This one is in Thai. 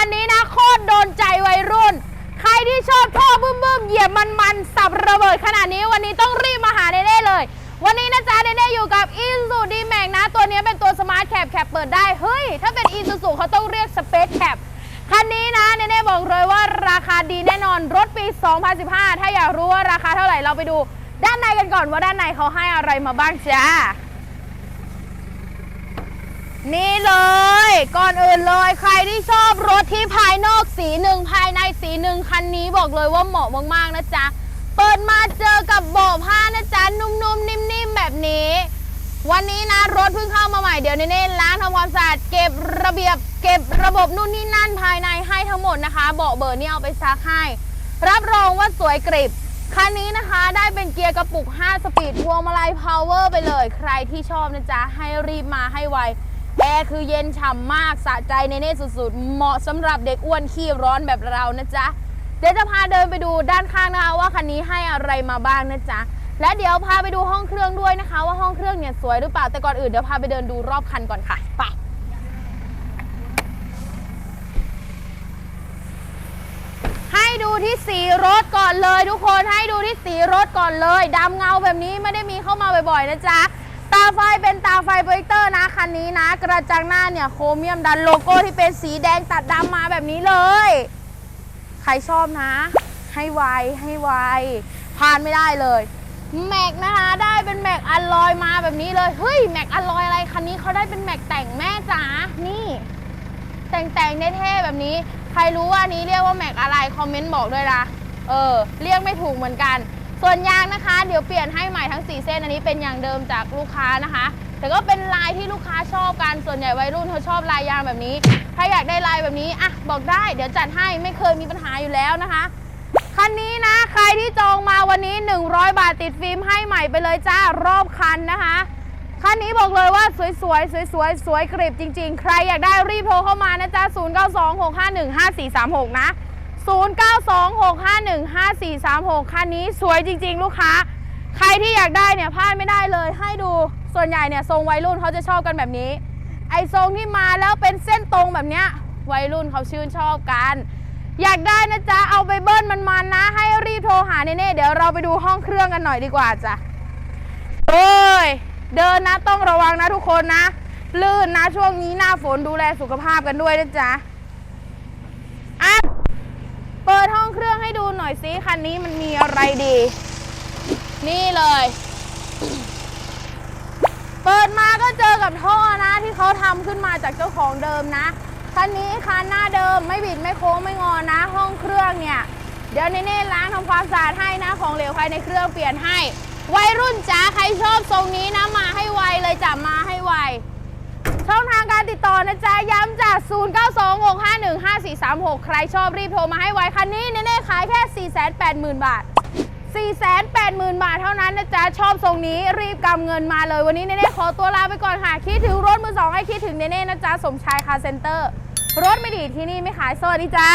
คันนี้นะโคตรโดนใจวัยรุ่น ใครที่ชอบท่อบึ้มบึ้มๆเหยียบมันมันๆสับระเบิดขนาดนี้วันนี้ต้องรีบมาหาเน่เลย วันนี้นะจ๊ะเน่อยู่กับ i s u z u d m a x นะ ตัวนี้เป็นตัวสมาร์ทแคปแคปเปิดได้ เฮ้ย ถ้าเป็น i s u z u เขาต้องเรียกสเปซแคปคันนี้นะเน่บอกเลยว่าราคาดีแน่นอนรถปี 2015 ถ้าอยากรู้ว่าราคาเท่าไหร่เราไปดูด้านในกันก่อนว่าด้านในเขาให้อะไรมาบ้างจ้านี่เลย ก่อนอื่นเลยใครที่ชอบ ถที่ภายนอกสีหนึ่งภายในสีหนึ่งคันนี้บอกเลยว่าเหมาะมากๆนะจ๊ะ เปิดมาเจอกับเบาะผ้านะจ๊ะ นุ่มๆ นิ่มๆ แบบนี้ วันนี้นะรถเพิ่งเข้ามาใหม่เดี๋ยวเน่ๆล้างทำความสะอาดเก็บระเบียบ เก็บระบบนู่นนี่นั่นภายในให้ทั้งหมดนะคะ เบาะเบอร์นี่เอาไปซักให้ รับรองว่าสวยกริบคันนี้นะคะได้เป็นเกียร์กระปุก 5 สปีดพวงมาลัยพาวเวอร์ไปเลย ใครที่ชอบนะจ๊ะ ให้รีบมาให้ไว แอร์คือเย็นฉ่ำมากสะใจในเน่สุดๆ เหมาะสำหรับเด็กอ้วนขี้ร้อนแบบเรานะจ๊ะ เดี๋ยวจะพาเดินไปดูด้านข้างนะคะว่าคันนี้ให้อะไรมาบ้างนะจ๊ะ และเดี๋ยวพาไปดูห้องเครื่องด้วยนะคะ ว่าห้องเครื่องเนี่ยสวยหรือเปล่าแต่ก่อนอื่นเดี๋ยวพาไปเดินดูรอบคันก่อนค่ะไปให้ดูที่สีรถก่อนเลย ทุกคนให้ดูที่สีรถก่อนเลยดำเงาแบบนี้ไม่ได้มีเข้ามาบ่อยๆนะจ๊ะ ตาไฟเป็นตาไฟโปรเจคเตอร์นะคันนี้นะ กระจังหน้าเนี่ยโครเมียมดันโลโก้ที่เป็นสีแดงตัดดำมาแบบนี้เลย ใครชอบนะ ให้ไวให้ไวพลาดไม่ได้เลยแม็กนะคะได้เป็นแม็กอลลอยมาแบบนี้เลยเฮ้ยแม็กอลลอยอะไรคันนี้เขาได้เป็นแม็กแต่งแม่จ๋านี่ แต่งแต่งเท่ๆแบบนี้ ใครรู้ว่านนี้เรียกว่าแม็กอะไรคอมเมนต์บอกด้วยนะเออ เรียกไม่ถูกเหมือนกัน ส่วนยางนะคะ เดี๋ยวเปลี่ยนให้ใหม่ทั้ง 4 เส้นอันนี้เป็นยางเดิมจากลูกค้านะคะ แต่ก็เป็นลายที่ลูกค้าชอบกันส่วนใหญ่วัยรุ่นเขาชอบลายยางแบบนี้ ถ้าอยากได้ลายแบบนี้อะบอกได้ เดี๋ยวจัดให้ไม่เคยมีปัญหาอยู่แล้วนะคะคันนี้นะใครที่จองมาวันนี้ 100 บาทติดฟิล์มให้ใหม่ไปเลยจ้ารอบคันนะคะคันนี้บอกเลยว่าสวยๆ สวยๆสวยกริบจริง ๆ ใครอยากได้รีบโทรเข้ามานะจ๊ะ 0926515436 นะ 0926515436 คันนี้สวยจริง ๆ ลูกค้า ใครที่อยากได้เนี่ยพลาดไม่ได้เลย ให้ดูส่วนใหญ่เนี่ยทรงวัยรุ่นเขาจะชอบกันแบบนี้ ไอทรงที่มาแล้วเป็นเส้นตรงแบบเนี้ยวัยรุ่นเขาชื่นชอบกัน อยากได้นะจ๊ะ เอาไปเบิ้ลมันๆนนะ ให้รีบโทรหาเน่ๆเดี๋ยวเราไปดูห้องเครื่องกันหน่อยดีกว่าจ้ะเอ้ยเดินนะต้องระวังนะทุกคนนะ ลื่นนะช่วงนี้หน้าฝนดูแลสุขภาพกันด้วยนะจ๊ะ เปิดห้องเครื่องใหน่อยสิคันนี้มันมีอะไรดี นี่เลย เปิดมาก็เจอกับท่อนะ ที่เขาทำขึ้นมาจากเจ้าของเดิมนะคันนี้คันหน้าเดิมไม่บิดไม่โค้งไม่งอนะ ห้องเครื่องเนี่ย เดี๋ยวเน่ๆล้างทำความสะอาดให้นะของเหลวภายในเครื่องเปลี่ยนให้ วัยรุ่นจ๋าใครชอบทรงนี้นะมาให้ไวเลยจ้ะมาให้ไว ช่องทางการติดต่อนะจ๊ะ ย้ำจาก 0926515436 ใครชอบรีบโทรมาให้ไวคันนี้เน่ๆขายแค่ 480,000 บาท 480,000 บาทเท่านั้นนะจ๊ะ ชอบทรงนี้รีบกำเงินมาเลย วันนี้เน่ๆขอตัวลาไปก่อนค่ะ คิดถึงรถมือสองให้คิดถึงเน่ๆนะจ๊ะ สมชายคาเซ็นเตอร์ รถไม่ดีที่นี่ไม่ขาย สวัสดีจ้า